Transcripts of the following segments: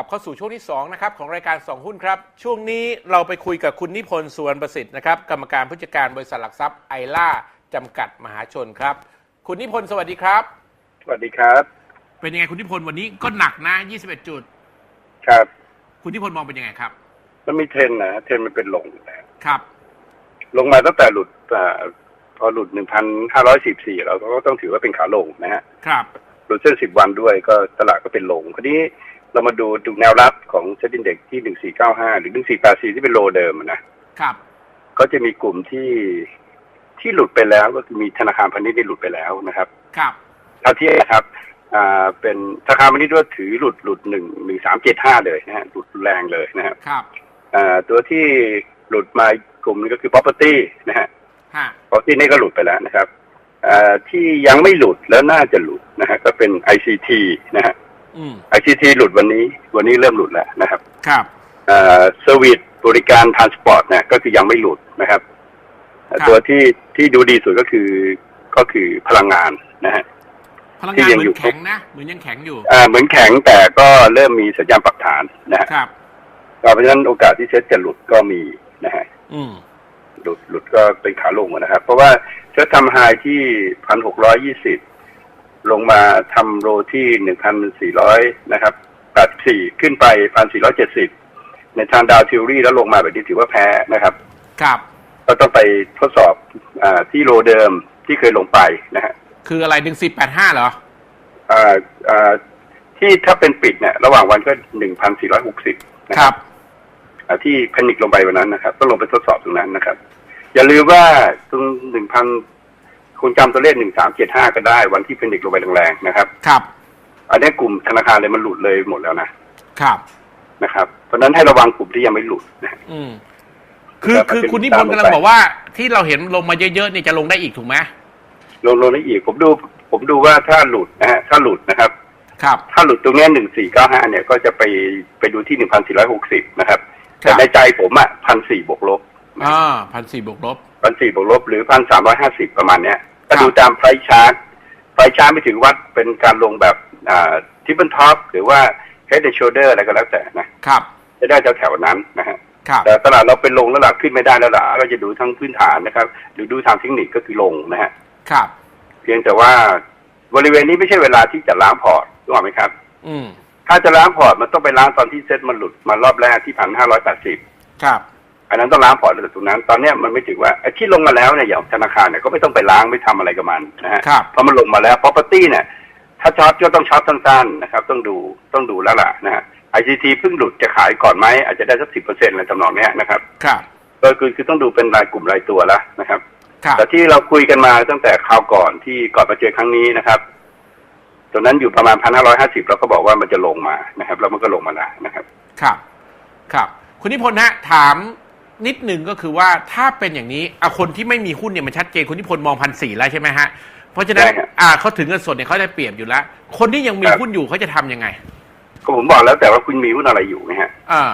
ลับเข้าสู่ช่วงที่2นะครับของรายการ 2 หุ้นครับ ช่วงนี้เราไปคุยกับคุณนิพนธ์สุวรรณประสิทธิ์นะครับกรรมการผู้จัดการบริษัทหลักทรัพย์ไอล่าจำกัดมหาชนครับ คุณนิพนธ์สวัสดีครับ สวัสดีครับ เป็นยังไงคุณนิพนธ์วันนี้ก็หนักนะ 21 จุด ครับ คุณนิพนธ์มองเป็นยังไงครับ มันมีเทรนด์นะเทรนด์มันเป็นลงอยู่แล้วครับ ลงมาตั้งแต่หลุดอ่าพอหลุดหนึ่งพันห้าร้อยสิบสี่เราก็ต้องถือว่าเป็นขาลงนะฮะครับหลุดเส้นสิบวันด้วยก็ตลาดก็เป็นลงคราวนี้ เรามาดูดูแนวรับของเซ็นดินเด็กที่หนึ่งสี่เก้าห้าหรือหนึ่งสี่แปดสี่ที่เป็นโลเดิมอะนะครับก็จะมีกลุ่มที่ที่หลุดไปแล้วก็คือมีธนาคารพาณิชย์ที่หลุดไปแล้วนะครับ ครับเท่าที่นะครับอ่าเป็นธนาคารพาณิชย์ว่าถือหลุดหลุดหนึ่งหนึ่งสามเจ็ดห้าเลยนะฮะหลุดแรงเลยนะครับครับอ่าตัวที่หลุดมากลุ่มนึงก็คือ property นะฮะฮะ property นี่ก็หลุดไปแล้วนะครับอ่าที่ยังไม่หลุดแล้วน่าจะหลุดนะฮะก็เป็น ICT นะฮะ อืม ICT หลุดวันนี้ วันนี้เริ่มหลุดแล้วนะครับ ครับอ่า service บริการ transport เนี่ยก็คือยังไม่หลุดนะครับครับ ตัวที่ที่ดูดีสุดก็คือก็คือพลังงานนะฮะพลังที่งานยังเหมือยู่อนแข็งนะเหมือนยังแข็งอยู่อ่าเหมือนแข็งแต่ก็เริ่มมีสัญญาณปรับฐานนะฮะครับเพราะฉะนั้นโอกาสที่เซ็ตจะหลุดก็มีนะฮะอืมหลุดหลุดก็เป็นขาลงนะครับ เพราะว่าเซ็ตทำไฮที่พันหกร้อยี่สิบ ลงมาทำโรที่หนึ่งพันสี่ร้อยนะครับแปดสี่ขึ้นไปพันสี่ร้อยเจ็ดสิบในทางดาวทิวรี่แล้วลงมาแบบนี้ถือว่าแพ้นะครับ ครับ ก็ต้องไปทดสอบอาที่โรเดิมที่เคยลงไปนะฮะคืออะไรหนึ่งสี่แปดห้าเหรออ่าอ่าที่ถ้าเป็นปิดเนี่ยระหว่างวันก็หนึ่งพันสี่ร้อยหกสิบนะคครัรับบอ่าที่แพนิคลงไปวันนั้นนะครับ ก็ลงไปทดสอบตรงนั้นนะครับ อย่าลืมว่าตรงหนึ่งพัน คุณจำตัวเลขหนึ่งสามเจ็ดห้าก็ได้ วันที่แพนิคลงไปแรงๆนะครับ ครับ อันนี้กลุ่มธนาคารเลยมันหลุดเลยหมดแล้วนะครับนะครับ เพราะฉะนั้นให้ระวังกลุ่มที่ยังไม่หลุดนะ อืมคือครับคือมันเป็นคุณนิพนธ์ตามลงกำลังไป บอกว่าที่เราเห็นลงมาเยอะๆเนี่ยจะลงได้อีกถูกไหมลงลงได้อีกผมดู ผมดูว่าถ้าหลุดนะฮะถ้าหลุดนะครับ ครับ ถ้าหลุดตรงเนี้หนึ่งสี่เก้าห้าเนี่ยก็จะไปไปดูที่หนึ่งพันสี่ร้อยหกสิบนะครับครัแต่บในใจผมอะพันสี่บวกลบ อ่าพันสี่บวกลบพันสี่บวกลบหรือพันสามร้อยห้าสิบประมาณเนี้ยครัถ้าบดูตามไพรชาร์ตไพรชาร์ตไม่ถือวัดเป็นการลงแบบอ่าทิปเปิลท็อปหรือว่า head and shoulder อะไรก็แล้วแต่นะครับจะได้แถวๆนั้นนะฮะครับแต่ตลาดเราเป็นลงแล้วหลักขึ้นไม่ได้แล้วล่ะก็จะดูทั้งพื้นฐานนะครับ หรือดูทางเทคนิคก็คือลงนะฮะครับ เพียงแต่ว่าบริเวณนี้ไม่ใช่เวลาที่จะล้างพอร์ตรู้ไหมครับ อืมถ้าจะล้างพอร์ตมันต้องไปล้างตอนที่เซ็ตมันหลุดมารอบแรกที่พันห้าร้อยแปดสิบครับ อันนั้นต้องล้างพอร์ตตั้งแต่ตรงนั้น ตอนเนี้ยมันไม่ถือว่าไอ้ที่ลงมาแล้วเนี่ยอย่างธนาคารเนี่ยก็ไม่ต้องไปล้างไม่ทำอะไรกับมันนะฮะครับเพราะมันลงมาแล้ว property เนี่ยถ้าช็อตก็ต้องช็อตสั้นๆนะครับ ต้องดูต้องดูแล้วล่ะนะฮะ ICT เพิ่งหลุดจะขายก่อนไหมอาจจะได้สักสิบเปอร์เซ็นต์อะไรทำนองเนี้ยนะครับครับก็คือคือต้องดูเป็นรายกลุ่มรายตัวแล้วนะครับครับแต่ที่เราคุยกันมาตั้งแต่คราวก่อนที่ก่อนมาเจอครั้งนี้นะครับตรงนั้นอยู่ประมาณพันห้าร้อยห้าสิบเราก็บอกว่ามันจะลงมานะครับ แล้วมันก็ลงมาแล้วนะครับ ครับ ครับ คุณนิพนธ์ฮะถาม นิดหนึ่งก็คือว่าถ้าเป็นอย่างนี้อะคนที่ไม่มีหุ้นเนี่ยมันชัดเจนคุณนิพนธ์มองพันสี่แล้วใช่ไหมฮะเพราะฉะนั้นใช่ครับอ่าเขาถึงเงินสดเนี่ยเขาได้เปรียบอยู่แล้ว คนที่ยังมีครับหุ้นอยู่เขาจะทำยังไง ก็ผมบอกแล้วแต่ว่าคุณมีหุ้นอะไรอยู่นะฮะอ่า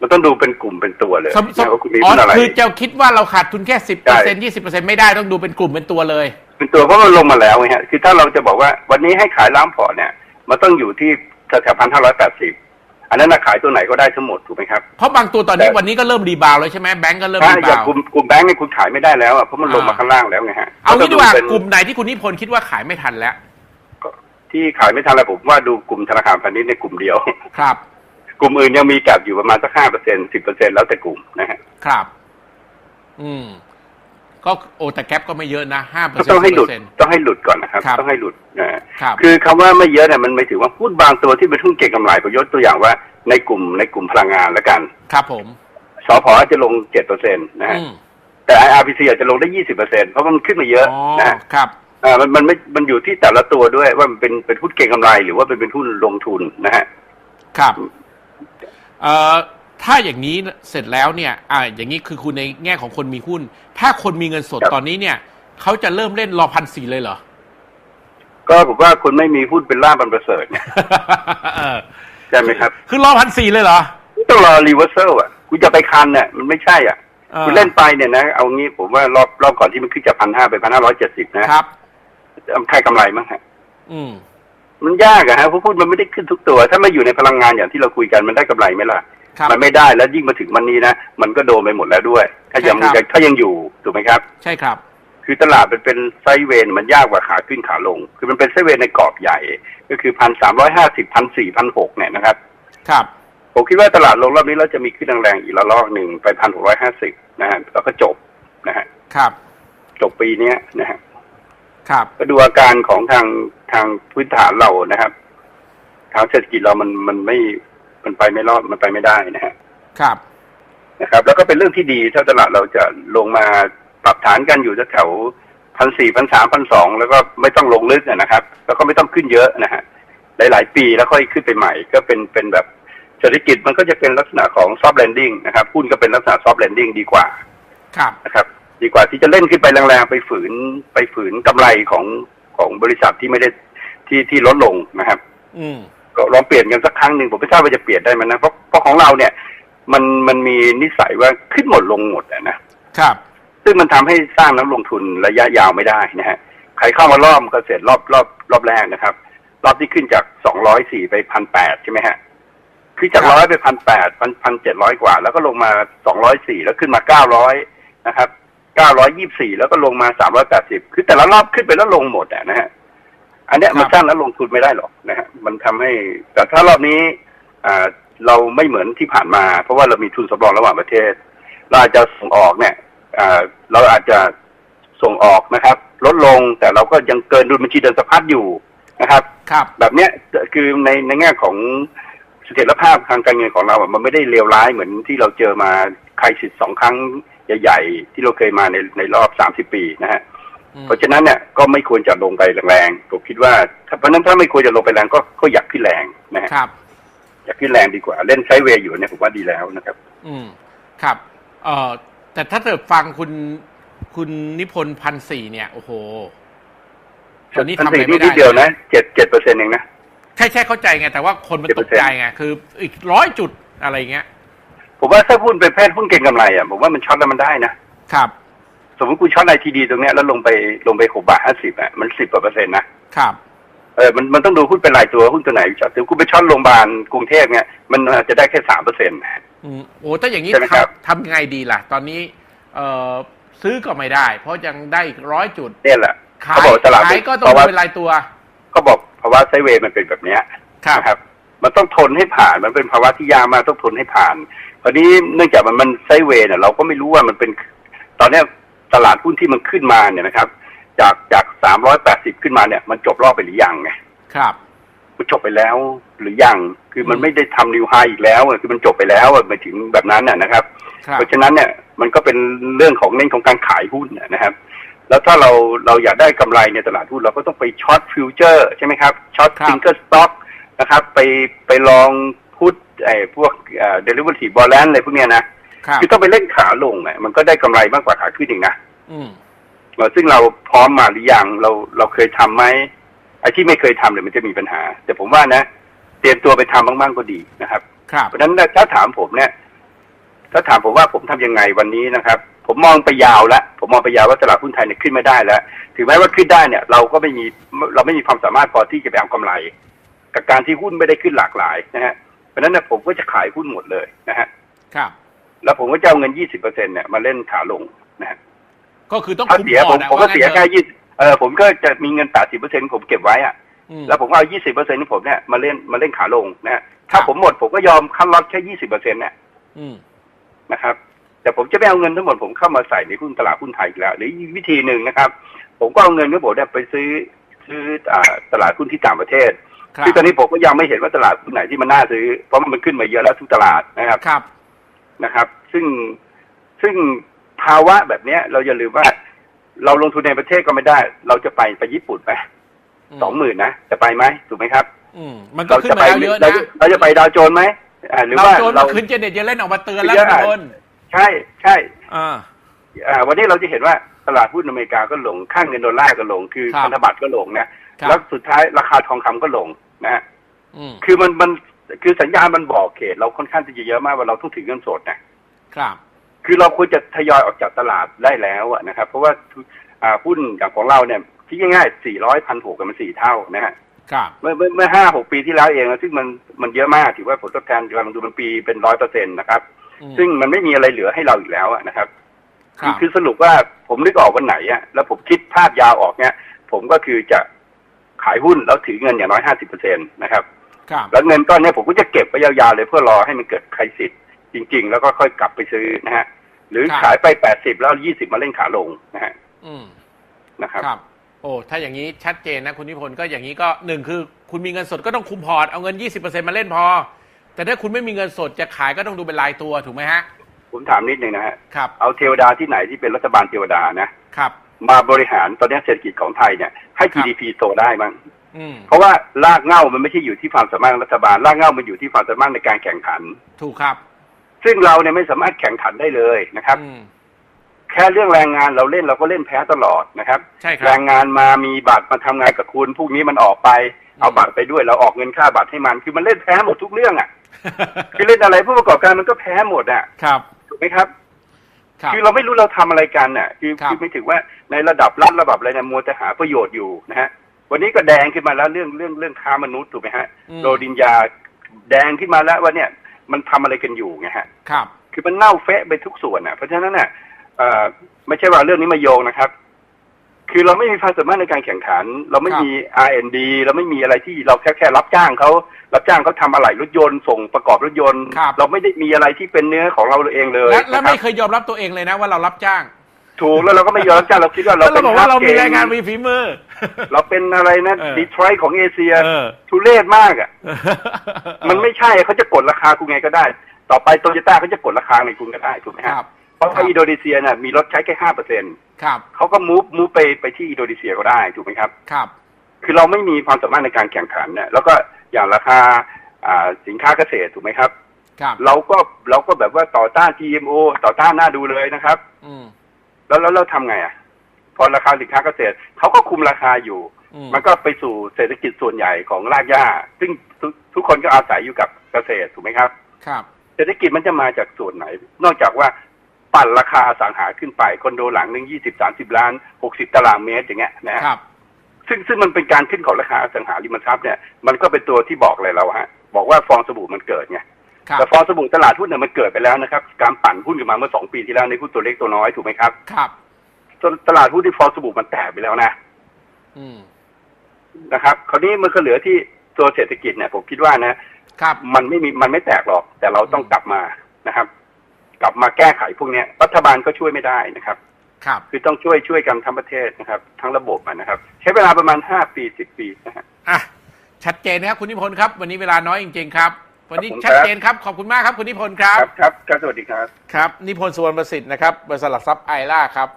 มันต้องดูเป็นกลุ่มเป็นตัวเลยสมสมนะว่าคุณมีอ๋อหุ้นอะไรคือจะคิดว่าเราขาดทุนแค่สิบเปอร์ใช่เซ็นยี่สิบเปอร์เซ็นไม่ได้ต้องดูเป็นกลุ่มเป็นตัวเลย เป็นตัวเพราะมันลงมาแล้วไงฮะคือถ้าเราจะบอกว่าวันนี้ให้ขายล้างพอร์ตเนี่ย มันต้องอยู่ที่แถวพันห้าร้อยแปดสิบ อันนั้นนะขายตัวไหนก็ได้ทั้งหมดถูกไหมครับเพราะบางตัวตอนนี้แต่วันนี้ก็เริ่มรีบาวด์แล้วใช่ไหมแบงก์ก็เริ่มถ้ารีอย่าบางวด์กลุ่มกลุ่มแบงก์เนี่ยคุณขายไม่ได้แล้วอะเพราะมันลงมาอ่าข้างล่างแล้วไงฮะเอางี้ดีกว่าเป็นกลุ่มไหนที่คุณนิพนธ์คิดว่าขายไม่ทันแล้วที่ขายไม่ทันแล้วผมว่าดูกลุ่มธนาคารพาณิชย์ในกลุ่มเดียวครับ กลุ่มอื่นยังมีแกับอยู่ประมาณสักห้าเปอร์เซ็นสิบเปอร์เซ็นแล้วแต่กลุ่มนะฮะครับ อืม ก็โอแต่แก๊ปก็ไม่เยอะนะห้าเปอร์ก็เซ็นต้องให้หลุดต์ต้องให้หลุดก่อนนะครับครับต้องให้หลุดนะฮะครับคือคำว่าไม่เยอะเนี่ยมันไม่ถือว่าพูดบางตัวที่เป็นหุ้นเก็งกำไรผมยกตัวอย่างว่าในกลุ่มในกลุ่มพลังงานแล้วกัน ครับผมสพอาจจะลงเจ็ดเปอร์เซ็นต์นะฮะอืมแต่ IRPC อาจจะลงได้ยี่สิบเปอร์เซ็นเพราะมันขึ้นมาเยอะอ๋อนะฮะครับอ่ามันมันไม่มันอยู่ที่แต่ละตัวด้วยว่ามันเป็นเป็นหุ้นเก็งกำไร หรือว่าเป็นเป็นหุ้นลงทุนนะฮะครับเอ่อ ถ้าอย่างนี้เสร็จแล้วเนี่ยอ่าอย่างนี้คือคุณในแง่ของคนมีหุ้น ถ้าคนมีเงินสดครับตอนนี้เนี่ยเขาจะเริ่มเล่นรอพันสี่เลยเหรอ ก็ผมว่าคนไม่มีหุ้นเป็นล่าบันประเสริฐเนี่ยเออใช่ไหมครับ คือรอพันสี่เลยเหรอ ต้องรอรีเวอร์เซลอะคุณจะไปคันเนี่ยมันไม่ใช่อะออ คุณเล่นไปเนี่ยนะ เอางี้ผมว่ารอบรอบก่อนที่มันขึ้นจากพันห้าไปพันห้าร้อยเจ็ดสิบนะครับ ใครกำไรมั้งฮะ อืม มันยากอะฮะเพราะหุ้นมันไม่ได้ขึ้นทุกตัว ถ้าไม่อยู่ในพลังงานอย่างที่เราคุยกันมันได้กำไรไหมล่ะ ครับมันไม่ได้แล้วยิ่งมาถึงวันนี้นะมันก็โดนไปหมดแล้วด้วย ถ้ายังใช่ครับ ถ้ายังอยู่ถูกไหมครับ ใช่ครับ คือตลาดมันเป็นไซด์เวย์มันยากกว่าขาขึ้นขาลง คือมันเป็นไซด์เวย์ในกรอบใหญ่ ก็คือพันสามร้อยห้าสิบพันสี่พันหกเนี่ยนะครับ ครับ ผมคิดว่าตลาดลงรอบนี้เราจะมีขึ้นแรงๆอีกระลอกหนึ่งไปพันหกร้อยห้าสิบนะฮะแล้วก็จบนะฮะครับ จบปีเนี้ยนะฮะครับ ก็ดูอาการของทางทางพื้นฐานเรานะครับ ทางเศรษฐกิจเรามันมันไม่ มันไปไม่รอดมันไปไม่ได้นะฮะครับนะครับ แล้วก็เป็นเรื่องที่ดีถ้าตลาดเราจะลงมาปรับฐานกันอยู่แถวพันสี่พันสามพันสองแล้วก็ไม่ต้องลงลึกอะนะครับ แล้วก็ไม่ต้องขึ้นเยอะนะฮะหลาย ๆ ปีแล้วค่อยขึ้นไปใหม่ ก็เป็นเป็นแบบเศรษฐกิจมันก็จะเป็นลักษณะของซอฟต์แลนดิ้งนะครับหุ้นก็เป็นลักษณะซอฟต์แลนดิ้งดีกว่า ครับนะครับ ดีกว่าที่จะเล่นขึ้นไปแรงๆไปฝืนไปฝืนกำไรของของบริษัทที่ไม่ได้ที่ที่ลดลงนะครับ อืมก็ ลองเปลี่ยนกันสักครั้งหนึ่งผมไม่ทราบว่าจะเปลี่ยนได้ไหมนะเพราะเพราะของเราเนี่ย มันมันมีนิสัยว่าขึ้นหมดลงหมดอะนะครับ ซึ่งมันทำให้สร้างน้ำลงทุนระยะยาวไม่ได้นะฮะใครเข้ามารอบก็เสร็จรอบรอบรอบแรกนะครับ รอบที่ขึ้นจากสองร้อยสี่ไปพันแปดใช่ไหมฮะขึ้นจากครับร้อยไปพันแปดพันพันเจ็ดร้อยกว่า แล้วก็ลงมาสองร้อยสี่แล้วขึ้นมาเก้าร้อยนะครับเก้าร้อยยี่สี่แล้วก็ลงมาสามร้อยแปดสิบคือแต่ละรอบขึ้นไปแล้วลงหมดอะนะฮะ อันเนี้ยครับมันสร้างแล้วลงทุนไม่ได้หรอกนะฮะมันทำให้ แต่ถ้ารอบนี้อ่าเราไม่เหมือนที่ผ่านมา เพราะว่าเรามีทุนสำรองระหว่างประเทศ เราอาจจะส่งออกเนี่ยอ่าเราอาจจะส่งออกนะครับ ลดลงแต่เราก็ยังเกินดุลบัญชีเดินสะพัดอยู่นะครับ ครับ แบบเนี้ยคือในในแง่ของเสถียรภาพทางการเงินของเราอะมันไม่ได้เลวร้ายเหมือนที่เราเจอมาใครสิทธิ์สองครั้งใหญ่ ๆ ที่เราเคยมาในในรอบสามสิบปีนะฮะอืม เพราะฉะนั้นเนี่ยก็ไม่ควรจะลงไปแรงๆผมคิดว่าถ้าเพราะฉะนั้นถ้าไม่ควรจะลงไปแรงก็ก็อยากขึ้นแรงนะฮะครับ อยากขึ้นแรงดีกว่า เล่นไซด์เวย์อยู่เนี่ยผมว่าดีแล้วนะครับ อืมครับเอ่อแต่ถ้าเกิดฟังคุณคุณนิพนธ์พันสี่เนี่ยโอ้โหตอนนี้พันทำอะไรสี่ไม่นิได้ดเดียวนะเจ็ดเจ็ดเปอร์เซ็นต์เองนะใช่ใช่เข้าใจไง แต่ว่าคนมันตก7%ใจไงคืออีกร้อยจุดอะไรเงี้ย ผมว่าถ้าหุ้นเป็นแพทย์หุ้นเก่งกำไรอะผมว่ามันช็อตแล้วมันได้นะครับ สมมติคุณช็อตไอทีดีตรงเนี้ยแล้วลงไปลงไปหกบาทห้าสิบอะมันสิบกว่าเปอร์เซ็นต์นะครับ เออมันมันต้องดูหุ้นเป็นรายตัวหุ้นตัวไหนช็อตถึงคุณไปช็อตโรงพยาบาลกรุงเทพเนี่ยมันอาจจะได้แค่สามเปอร์เซ็นต์ อืมโอ้ถ้าอย่างนี้ใช่ไหมครับ ทำทำยังไงดีล่ะ ตอนนี้เอ่อซื้อก็ไม่ได้ เพราะยังได้อีกร้อยจุด เนี่ยแหละขาเขายบอกตลาดขายก็ต้องเพราะว่าเป็นรายตัวก็บอกภาวะไซด์เวย์มันเป็นแบบเนี้ยครับนะครับมันต้องทนให้ผ่านมันเป็นภาวะที่ยากมากต้องทนให้ผ่านคราวนี้เนื่องจากมันมันไซด์เวย์เนี่ยเราก็ไม่รู้ว่ามันเป็น ตอนเนี้ย ตลาดหุ้นที่มันขึ้นมาเนี่ยนะครับ จากจากสามร้อยแปดสิบขึ้นมาเนี่ย มันจบรอบไปหรือยังไงครับมันจบไปแล้วหรือยังคือมันอืมไม่ได้ทำนิวไฮอีกแล้วอะคือมันจบไปแล้วอะไปถึงแบบนั้นน่ะนะครับครับ เพราะฉะนั้นเนี่ยมันก็เป็นเรื่องของเรื่องของการขายหุ้นน่ะนะครับ แล้วถ้าเราเราอยากได้กำไรในตลาดหุ้นเราก็ต้องไปช็อตฟิวเจอร์ใช่ไหมครับช็อตครับซิงเกิลสต็อกนะครับ ไปไปลองพุทไอ้พวกเอ่อเดลิเวอรี่บอลแลนอะไรพวกเนี้ยนะ ครับคือต้องไปเล่นขาลงอะมันก็ได้กำไรมากกว่าขาขึ้นอีกนะอืมเอ่อซึ่งเราพร้อมมาหรือยังเราเราเคยทำไหมไอ้ที่ไม่เคยทำเนี่ยมันจะมีปัญหา แต่ผมว่านะ เตรียมตัวไปทำบ้างๆก็ดีนะครับครับเพราะฉะนั้นถ้าถามผมเนี่ย ถ้าถามผมว่าผมทำยังไงวันนี้นะครับ ผมมองไปยาวแล้วผมมองไปยาวว่าตลาดหุ้นไทยเนี่ยขึ้นไม่ได้แล้วถึงแม้ว่าขึ้นได้เนี่ย เราก็ไม่มีเราไม่มีความสามารถพอที่จะไปเอากำไร กับการที่หุ้นไม่ได้ขึ้นหลากหลายนะฮะเพราะฉะนั้นเนี่ยผมก็จะขายหุ้นหมดเลยนะฮะครับ แล้วผมก็จะเอาเงิน20%เนี่ยมาเล่นขาลงนะฮะก็คือต้องถ้าคุ้มเสียพผอมนะผมก็ว่างั้นเสียถอะ แค่ยี่เออผมก็จะมีเงิน80%ผมเก็บไว้อะอืม แล้วผมก็เอา20%ของผมเนี่ยมาเล่นมาเล่นขาลงนะฮะถ้าครับ ผมหมดผมก็ยอมคัดล็อตแค่20%เนี่ย อืม นะครับแต่ผมจะไม่เอาเงินทั้งหมดผมเข้ามาใส่ในหุ้นตลาดหุ้นไทยอีกแล้ว หรืออีกวิธีหนึ่งนะครับ ผมก็เอาเงินของผมเนี่ยไปซื้อซื้ออ่าตลาดหุ้นที่ต่างประเทศครับ ซึ่งตอนนี้ผมก็ยังไม่เห็นว่าตลาดหุ้นไหนที่มันน่าซื้อเพราะมันขึ้นมาเยอะแล้วทุกตลาดนะครับ ครับ นะครับ ซึ่งซึ่งภาวะแบบเนี้ย เราอย่าลืมว่า เราลงทุนในประเทศก็ไม่ได้ เราจะไปไปญี่ปุ่นไหมสองหมื่นนะจะไปไหมถูกไหมครับอืมมันก็เราขึ้นจะมาไปแล้วเยอะเรานะเราจะไปดาวโจนส์ไหมอ่าหรือเราว่าโจนเราเมื่อคืนเจเน็ตจะเล่นออกมาเตือนแล้วเยอะทุกคนใช่ใช่อ่าอ่าวันนี้เราจะเห็นว่าตลาดหุ้นอเมริกาก็ลงค่าเงินดอลลาร์ก็ลง คือครับพันธบัตรก็ลงนะครับแล้วสุดท้ายราคาทองคำก็ลงนะฮะอืมคือมันมัน คือสัญญาณมันบอกเขต เราค่อนข้างที่จะเยอะมากว่าเราต้องถือเงินสดนะครับ คือเราควรจะทยอยออกจากตลาดได้แล้วอะนะครับ เพราะว่าอ่าหุ้นอย่างของเราเนี่ยที่ง่ายๆ400พันหกกันมันสี่เท่านะฮะครับเมื่อเมื่อเมื่อห้าหกปีที่แล้วเองนะซึ่งมันมันเยอะมากถือว่าผลตอบแทนการลงทุนเป็นปีเป็นร้อยเปอร์เซ็นต์นะครับอืมซึ่งมันไม่มีอะไรเหลือให้เราอีกแล้วอะนะครับครับคือสรุปว่าผมนึกออกวันไหนอะแล้วผมคิดภาพยาวออกเนี่ย ผมก็คือจะขายหุ้นแล้วถือเงินอย่างน้อยห้าสิบเปอร์เซ็นต์นะครับครับ แล้วเงินก้อนเนี้ยผมก็จะเก็บไว้ยาวๆเลยเพื่อรอให้มันเกิดใครสิทธิ์จริง ๆ แล้วก็ค่อยกลับไปซื้อนะฮะ หรือครับขายไปแปดสิบแล้วยี่สิบมาเล่นขาลงนะฮะอืมนะครับครับ โอ้ถ้าอย่างนี้ชัดเจนนะคุณนิพนธ์ก็อย่างนี้ก็หนึ่งคือ คุณมีเงินสดก็ต้องคุมพอร์ตเอาเงิน20%มาเล่นพอ แต่ถ้าคุณไม่มีเงินสดจะขายก็ต้องดูเป็นรายตัวถูกไหมฮะ ผมถามนิดนึงนะฮะครับเอาเทวดาที่ไหนที่เป็นรัฐบาลเทวดานะครับ มาบริหารตอนนี้เศรษฐกิจของไทยเนี่ยให้ครับ GDP โตได้มั้ง อืมเพราะว่ารากเหง้ามันไม่ใช่อยู่ที่ความสามารถของรัฐบาลรากเหง้ามันอยู่ที่ความสามารถในการแข่งขัน ถูกครับซึ่งเราเนี่ยไม่สามารถแข่งขันได้เลยนะครับ อืม แค่เรื่องแรงงานเราเล่นเราก็เล่นแพ้ตลอดนะครับ ใช่คแรรับงงานมามีบัตรมาทำงานกับคุณพวกนี้มันออกไป เอาบัตรไปด้วยเราออกเงินค่าบัตรให้มัน คือมันเล่นแพ้หมดทุกเรื่องอะ คือเล่นอะไรผู้ประกอบการมันก็แพ้หมดอะครับถูกไหมครับ ครับ คือเราไม่รู้เราทำอะไรกันน่ะ คือครับ คือไม่ถึงว่าในระดับรัฐระดับอะไรเนี่ยมัวแต่หาประโยชน์อยู่นะฮะ วันนี้ก็แดงขึ้นมาแล้วเรื่องเรื่องเรื่องค้ามนุษย์ถูกไหมฮะอืมโรดินยาแดงขึ้นมาแล้วว่าเนี่ยมันทำอะไรกันอยู่ไงฮะครับ คือมันเน่าเฟะไปทุกส่วนน่ะ เพราะฉะนั้นน่ะเอ่อไม่ใช่ว่าเรื่องนี้มาโยงนะครับ คือเราไม่มีความสามารถในการแข่งขัน เราไม่มี R&D เราไม่มีอะไรที่เราแค่แค่รับจ้างเขารับจ้างเขาทำอะไหล่รถยนต์ส่งประกอบรถยนต์ครับเราไม่ได้มีอะไรที่เป็นเนื้อของเราเองเลย และและนะครัไม่บเคยยอมรับตัวเองเลยนะว่าเรารับจ้าง ถูกแล้วเราก็ไม่ยอมรับจ้างเราคิดว่าเราแล้วเราเป็นบอกว่าเรามีฮับแรงงานเก่มีฝีมือ เราเป็นอะไรนะเออดีทรอยต์ของเอเชียเออ ทุเรศมากอะ มันไม่ใช่เขาจะกดราคาคุณไงก็ได้ ต่อไปโตโยต้าเขาจะกดราคาในคุณก็ได้ถูกไหมคฮะรับ เพราะครัว่าบ อินโดนีเซียน่ะมีรถใช้แค่ห้าเปอร์เซ็นต์ครับเขาก็มูฟมูฟไปไปที่อินโดนีเซียก็ได้ถูกไหมครับ ครับคือเราไม่มีความสามารถในการแข่งขันเนี่ยแล้วก็อย่างราคาอ่าสินค้าเกษตรถูกไหมครับ ครับ เราก็เราก็แบบว่าต่อต้าน GMO ต่อต้านหน้าดูเลยนะครับ อืม แล้วแล้วเราทำไงอะ พอราคาสินค้าเกษตรเขาก็คุมราคาอยู่อืมมันก็ไปสู่เศรษฐกิจส่วนใหญ่ของรากหญ้า ซึ่งทุกทุกคนก็อาศัยอยู่กับเกษตรถูกไหมครับ ครับ เศรษฐกิจมันจะมาจากส่วนไหน นอกจากว่าปั่นราคาอสังหาขึ้นไปคอนโดหลังหนึ่งยี่สิบสามสิบล้านหกสิบตารางเมตรอย่างเงี้ยนะฮะครับ ซึ่งซึ่งมันเป็นการขึ้นของราคาอสังหาริมทรัพย์เนี่ยมันก็เป็นตัวที่บอกอะไรเราฮะบอกว่าฟองสบู่มันเกิดไงครับ แต่ฟองสบู่ตลาดหุ้นเนี่ยมันเกิดไปแล้วนะครับ การปั่นหุ้นขึ้นมาเมื่อสองปีที่แล้วในหุ้นตัวเล็กตัวน้อยถูกไหมครับ ครับจนตลาดหุ้นที่ฟองสบู่มันแตกไปแล้วนะอืมนะครับ คราวนี้มันก็เหลือที่ตัวเศรษฐกิจเนี่ย ผมคิดว่านะครับมันไม่มีมันไม่แตกหรอก แต่เราต้องกลับมานะครับ กลับมาแก้ไขพวกเนี้ยรัฐบาลก็ช่วยไม่ได้นะครับ ครับ คือต้องช่วยช่วยกันทั้งประเทศนะครับ ทั้งระบบอะนะครับ ใช้เวลาประมาณห้าปีสิบปีนะฮะอะชัดเจนนะครับคุณนิพนธ์ครับ วันนี้เวลาน้อยจริงๆครับ วันนี้ครับผมชัดเจนครับ ขอบคุณมากครับ คุณนิพนธ์ครับครับ ครับ ครับ สวัสดีครับ ครับ นิพนธ์สุวรรณประสิทธิ์นะครับ บริษัทหลักทรัพย์ไอล่าครับ